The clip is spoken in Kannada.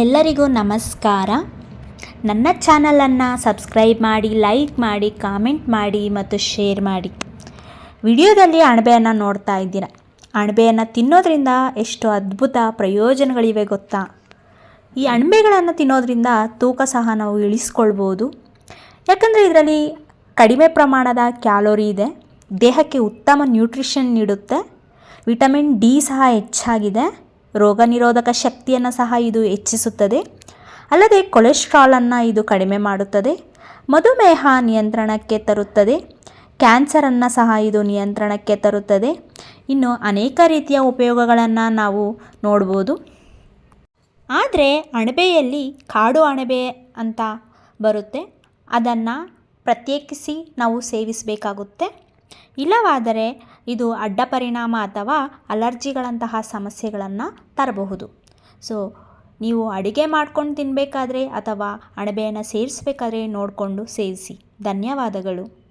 ಎಲ್ಲರಿಗೂ ನಮಸ್ಕಾರ. ನನ್ನ ಚಾನಲನ್ನು ಸಬ್ಸ್ಕ್ರೈಬ್ ಮಾಡಿ, ಲೈಕ್ ಮಾಡಿ, ಕಾಮೆಂಟ್ ಮಾಡಿ ಮತ್ತು ಶೇರ್ ಮಾಡಿ. ವಿಡಿಯೋದಲ್ಲಿ ಅಣಬೆಯನ್ನು ನೋಡ್ತಾ ಇದ್ದೀರ. ಅಣಬೆಯನ್ನು ತಿನ್ನೋದ್ರಿಂದ ಎಷ್ಟು ಅದ್ಭುತ ಪ್ರಯೋಜನಗಳಿವೆ ಗೊತ್ತಾ? ಈ ಅಣಬೆಗಳನ್ನು ತಿನ್ನೋದ್ರಿಂದ ತೂಕ ಸಹ ನಾವು ಇಳಿಸ್ಕೊಳ್ಬೋದು. ಯಾಕಂದರೆ ಇದರಲ್ಲಿ ಕಡಿಮೆ ಪ್ರಮಾಣದ ಕ್ಯಾಲೋರಿ ಇದೆ. ದೇಹಕ್ಕೆ ಉತ್ತಮ ನ್ಯೂಟ್ರಿಷನ್ ನೀಡುತ್ತೆ. ವಿಟಮಿನ್ ಡಿ ಸಹ ಹೆಚ್ಚಾಗಿದೆ. ರೋಗ ನಿರೋಧಕ ಶಕ್ತಿಯನ್ನು ಸಹ ಇದು ಹೆಚ್ಚಿಸುತ್ತದೆ. ಅಲ್ಲದೆ ಕೊಲೆಸ್ಟ್ರಾಲನ್ನು ಇದು ಕಡಿಮೆ ಮಾಡುತ್ತದೆ. ಮಧುಮೇಹ ನಿಯಂತ್ರಣಕ್ಕೆ ತರುತ್ತದೆ. ಕ್ಯಾನ್ಸರನ್ನು ಸಹ ಇದು ನಿಯಂತ್ರಣಕ್ಕೆ ತರುತ್ತದೆ. ಇನ್ನು ಅನೇಕ ರೀತಿಯ ಉಪಯೋಗಗಳನ್ನು ನಾವು ನೋಡ್ಬೋದು. ಆದರೆ ಅಣಬೆಯಲ್ಲಿ ಕಾಡು ಅಣಬೆ ಅಂತ ಬರುತ್ತೆ. ಅದನ್ನು ಪ್ರತ್ಯೇಕಿಸಿ ನಾವು ಸೇವಿಸಬೇಕಾಗುತ್ತೆ. ಇಲ್ಲವಾದರೆ ಇದು ಅಡ್ಡ ಪರಿಣಾಮ ಅಥವಾ ಅಲರ್ಜಿಗಳಂತಹ ಸಮಸ್ಯೆಗಳನ್ನು ತರಬಹುದು. ಸೊ ನೀವು ಅಡುಗೆ ಮಾಡ್ಕೊಂಡು ತಿನ್ನಬೇಕಾದ್ರೆ ಅಥವಾ ಅಣಬೆಯನ್ನು ಸೇರಿಸ್ಬೇಕಾದ್ರೆ ನೋಡಿಕೊಂಡು ಸೇರಿಸಿ. ಧನ್ಯವಾದಗಳು.